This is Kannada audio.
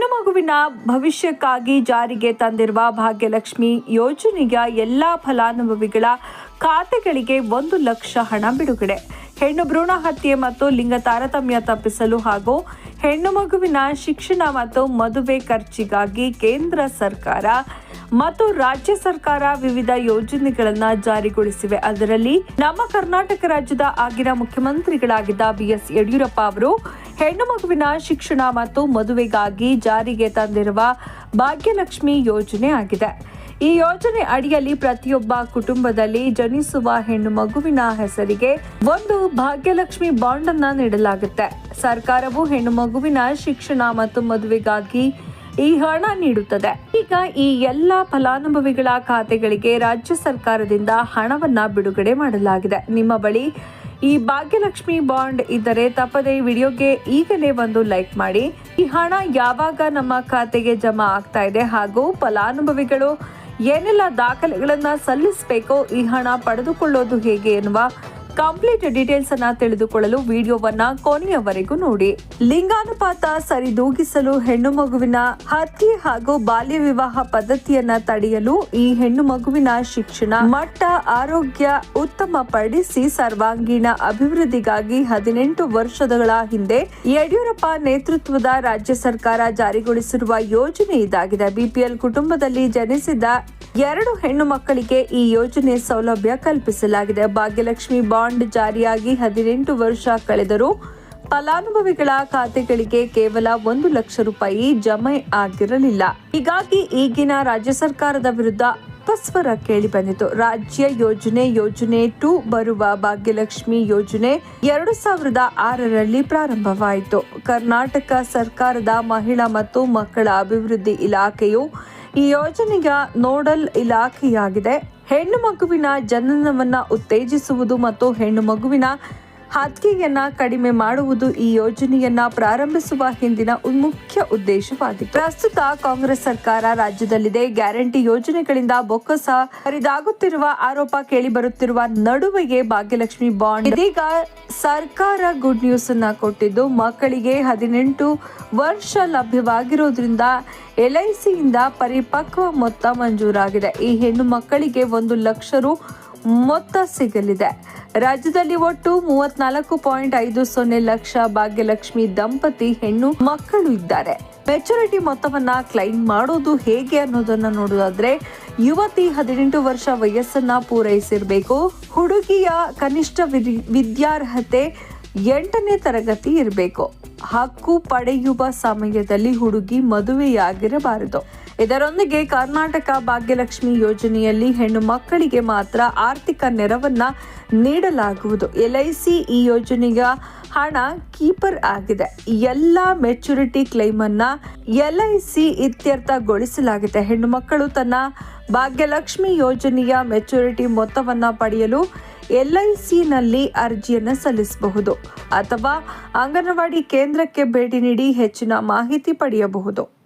ಹೆಣ್ಣು ಮಗುವಿನ ಭವಿಷ್ಯಕ್ಕಾಗಿ ಜಾರಿಗೆ ತಂದಿರುವ ಭಾಗ್ಯಲಕ್ಷ್ಮಿ ಯೋಜನೆಯ ಎಲ್ಲ ಫಲಾನುಭವಿಗಳ ಖಾತೆಗಳಿಗೆ ಒಂದು ಲಕ್ಷ ಹಣ ಬಿಡುಗಡೆ. ಹೆಣ್ಣು ಭ್ರೂಣ ಹತ್ಯೆ ಮತ್ತು ಲಿಂಗ ತಾರತಮ್ಯ ತಪ್ಪಿಸಲು ಹಾಗೂ ಹೆಣ್ಣು ಮಗುವಿನ ಶಿಕ್ಷಣ ಮತ್ತು ಮದುವೆ ಖರ್ಚಿಗಾಗಿ ಕೇಂದ್ರ ಸರ್ಕಾರ ಮತ್ತು ರಾಜ್ಯ ಸರ್ಕಾರ ವಿವಿಧ ಯೋಜನೆಗಳನ್ನು ಜಾರಿಗೊಳಿಸಿವೆ. ಅದರಲ್ಲಿ ನಮ್ಮ ಕರ್ನಾಟಕ ರಾಜ್ಯದ ಆಗಿನ ಮುಖ್ಯಮಂತ್ರಿಗಳಾಗಿದ್ದ ಬಿಎಸ್ ಯಡಿಯೂರಪ್ಪ ಅವರು ಹೆಣ್ಣು ಮಗುವಿನ ಶಿಕ್ಷಣ ಮತ್ತು ಮದುವೆಗಾಗಿ ಜಾರಿಗೆ ತಂದಿರುವ ಭಾಗ್ಯಲಕ್ಷ್ಮಿ ಯೋಜನೆ ಆಗಿದೆ. ಈ ಯೋಜನೆ ಅಡಿಯಲ್ಲಿ ಪ್ರತಿಯೊಬ್ಬ ಕುಟುಂಬದಲ್ಲಿ ಜನಿಸುವ ಹೆಣ್ಣು ಮಗುವಿನ ಹೆಸರಿಗೆ ಒಂದು ಭಾಗ್ಯಲಕ್ಷ್ಮಿ ಬಾಂಡ್ ಅನ್ನ ನೀಡಲಾಗುತ್ತೆ. ಸರ್ಕಾರವು ಹೆಣ್ಣು ಮಗುವಿನ ಶಿಕ್ಷಣ ಮತ್ತು ಮದುವೆಗಾಗಿ ಈ ಹಣ ನೀಡುತ್ತದೆ. ಈಗ ಈ ಎಲ್ಲ ಫಲಾನುಭವಿಗಳ ಖಾತೆಗಳಿಗೆ ರಾಜ್ಯ ಸರ್ಕಾರದಿಂದ ಹಣವನ್ನ ಬಿಡುಗಡೆ ಮಾಡಲಾಗಿದೆ. ನಿಮ್ಮ ಬಳಿ ಈ ಭಾಗ್ಯಲಕ್ಷ್ಮಿ ಬಾಂಡ್ ಇದ್ದರೆ ತಪ್ಪದೆ ವಿಡಿಯೋಗೆ ಈಗಲೇ ಒಂದು ಲೈಕ್ ಮಾಡಿ. ಈ ಹಣ ಯಾವಾಗ ನಮ್ಮ ಖಾತೆಗೆ ಜಮಾ ಆಗ್ತಾ ಇದೆ ಹಾಗೂ ಫಲಾನುಭವಿಗಳು ಏನೆಲ್ಲ ದಾಖಲೆಗಳನ್ನು ಸಲ್ಲಿಸಬೇಕೋ ಈ ಹಣ ಪಡೆದುಕೊಳ್ಳೋದು ಹೇಗೆ ಎನ್ನುವ ಕಂಪ್ಲೀಟ್ ಡೀಟೇಲ್ಸ್ ಅನ್ನ ತಿಳಿದುಕೊಳ್ಳಲು ವಿಡಿಯೋವನ್ನ ಕೊನೆಯವರೆಗೂ ನೋಡಿ. ಲಿಂಗಾನುಪಾತ ಸರಿದೂಗಿಸಲು ಹೆಣ್ಣು ಮಗುವಿನ ಹತ್ಯೆ ಹಾಗೂ ಬಾಲ್ಯ ವಿವಾಹ ಪದ್ಧತಿಯನ್ನ ತಡೆಯಲು ಈ ಹೆಣ್ಣು ಮಗುವಿನ ಶಿಕ್ಷಣ ಮಟ್ಟ ಆರೋಗ್ಯ ಉತ್ತಮ ಪಡಿಸಿ ಸರ್ವಾಂಗೀಣ ಅಭಿವೃದ್ಧಿಗಾಗಿ ಹದಿನೆಂಟು ವರ್ಷಗಳ ಹಿಂದೆ ಯಡಿಯೂರಪ್ಪ ನೇತೃತ್ವದ ರಾಜ್ಯ ಸರ್ಕಾರ ಜಾರಿಗೊಳಿಸಿರುವ ಯೋಜನೆ ಇದಾಗಿದೆ. ಬಿಪಿಎಲ್ ಕುಟುಂಬದಲ್ಲಿ ಜನಿಸಿದ ಎರಡು ಹೆಣ್ಣು ಮಕ್ಕಳಿಗೆ ಈ ಯೋಜನೆ ಸೌಲಭ್ಯ ಕಲ್ಪಿಸಲಾಗಿದೆ. ಭಾಗ್ಯಲಕ್ಷ್ಮಿ ಬಾಂಡ್ ಜಾರಿಯಾಗಿ ಹದಿನೆಂಟು ವರ್ಷ ಕಳೆದರೂ ಫಲಾನುಭವಿಗಳ ಖಾತೆಗಳಿಗೆ ಕೇವಲ ಒಂದು ಲಕ್ಷ ರೂಪಾಯಿ ಜಮೆ ಆಗಿರಲಿಲ್ಲ. ಹೀಗಾಗಿ ಈಗಿನ ರಾಜ್ಯ ಸರ್ಕಾರದ ವಿರುದ್ಧ ಅಪಸ್ವರ ಕೇಳಿ ಬಂದಿತು ರಾಜ್ಯ ಯೋಜನೆ ಯೋಜನೆ ಟು ಬರುವ ಭಾಗ್ಯಲಕ್ಷ್ಮಿ ಯೋಜನೆ ಎರಡು ಸಾವಿರದ ಆರರಲ್ಲಿ ಪ್ರಾರಂಭವಾಯಿತು. ಕರ್ನಾಟಕ ಸರ್ಕಾರದ ಮಹಿಳಾ ಮತ್ತು ಮಕ್ಕಳ ಅಭಿವೃದ್ಧಿ ಇಲಾಖೆಯು ಈ ಯೋಜನೆಯ ನೋಡಲ್ ಇಲಾಖೆಯಾಗಿದೆ. ಹೆಣ್ಣು ಮಗುವಿನ ಜನನವನ್ನು ಉತ್ತೇಜಿಸುವುದು ಮತ್ತು ಹೆಣ್ಣು ಮಗುವಿನ ಹತ್ಯೆಯನ್ನ ಕಡಿಮೆ ಮಾಡುವುದು ಈ ಯೋಜನೆಯನ್ನ ಪ್ರಾರಂಭಿಸುವ ಹಿಂದಿನ ಮುಖ್ಯ ಉದ್ದೇಶವಾಗಿತ್ತು. ಪ್ರಸ್ತುತ ಕಾಂಗ್ರೆಸ್ ಸರ್ಕಾರ ರಾಜ್ಯದಲ್ಲಿದೆ. ಗ್ಯಾರಂಟಿ ಯೋಜನೆಗಳಿಂದ ಬೊಕ್ಕಸ ಹರಿದಾಗುತ್ತಿರುವ ಆರೋಪ ಕೇಳಿಬರುತ್ತಿರುವ ನಡುವೆಗೆ ಭಾಗ್ಯಲಕ್ಷ್ಮಿ ಬಾಂಡ್. ಇದೀಗ ಸರ್ಕಾರ ಗುಡ್ ನ್ಯೂಸ್ ಅನ್ನ ಕೊಟ್ಟಿದ್ದು, ಮಕ್ಕಳಿಗೆ ಹದಿನೆಂಟು ವರ್ಷ ಲಭ್ಯವಾಗಿರೋದ್ರಿಂದ ಎಲ್ಐಸಿಯಿಂದ ಪರಿಪಕ್ವ ಮೊತ್ತ ಮಂಜೂರಾಗಿದೆ. ಈ ಹೆಣ್ಣು ಮಕ್ಕಳಿಗೆ ಒಂದು ಲಕ್ಷ ರು ಮೊತ್ತ ಸಿಗಲಿದೆ. ರಾಜ್ಯದಲ್ಲಿ ಒಟ್ಟು ಮೂವತ್ನಾಲ್ಕು ಪಾಯಿಂಟ್ ಐದು ಸೊನ್ನೆ ಲಕ್ಷ ಭಾಗ್ಯಲಕ್ಷ್ಮಿ ದಂಪತಿ ಹೆಣ್ಣು ಮಕ್ಕಳು ಇದ್ದಾರೆ. ಮೆಚುರಿಟಿ ಮೊತ್ತವನ್ನ ಕ್ಲೈಮ್ ಮಾಡೋದು ಹೇಗೆ ಅನ್ನೋದನ್ನ ನೋಡೋದಾದ್ರೆ, ಯುವತಿ ಹದಿನೆಂಟು ವರ್ಷ ವಯಸ್ಸನ್ನ ಪೂರೈಸಿರ್ಬೇಕು. ಹುಡುಗಿಯ ಕನಿಷ್ಠ ವಿದ್ಯಾರ್ಹತೆ ಎಂಟನೇ ತರಗತಿ ಇರಬೇಕು. ಹಕ್ಕು ಪಡೆಯುವ ಸಮಯದಲ್ಲಿ ಹುಡುಗಿ ಮದುವೆಯಾಗಿರಬಾರದು. ಇದರೊಂದಿಗೆ ಕರ್ನಾಟಕ ಭಾಗ್ಯಲಕ್ಷ್ಮಿ ಯೋಜನೆಯಲ್ಲಿ ಹೆಣ್ಣು ಮಕ್ಕಳಿಗೆ ಮಾತ್ರ ಆರ್ಥಿಕ ನೆರವನ್ನ ನೀಡಲಾಗುವುದು. ಎಲ್ಐಸಿ ಈ ಯೋಜನೆಯ ಹಣ ಕೀಪರ್ ಆಗಿದೆ. ಎಲ್ಲ ಮೆಚುರಿಟಿ ಕ್ಲೈಮ್ ಅನ್ನ ಎಲ್ಐಸಿ ಇತ್ಯರ್ಥಗೊಳಿಸಲಾಗಿದೆ. ಹೆಣ್ಣು ಮಕ್ಕಳು ತನ್ನ ಭಾಗ್ಯಲಕ್ಷ್ಮಿ ಯೋಜನೆಯ ಮೆಚುರಿಟಿ ಮೊತ್ತವನ್ನ ಪಡೆಯಲು ಎಲ್ಐಸಿನಲ್ಲಿ ಅರ್ಜಿಯನ್ನು ಸಲ್ಲಿಸಬಹುದು ಅಥವಾ ಅಂಗನವಾಡಿ ಕೇಂದ್ರಕ್ಕೆ ಭೇಟಿ ನೀಡಿ ಹೆಚ್ಚಿನ ಮಾಹಿತಿ ಪಡೆಯಬಹುದು.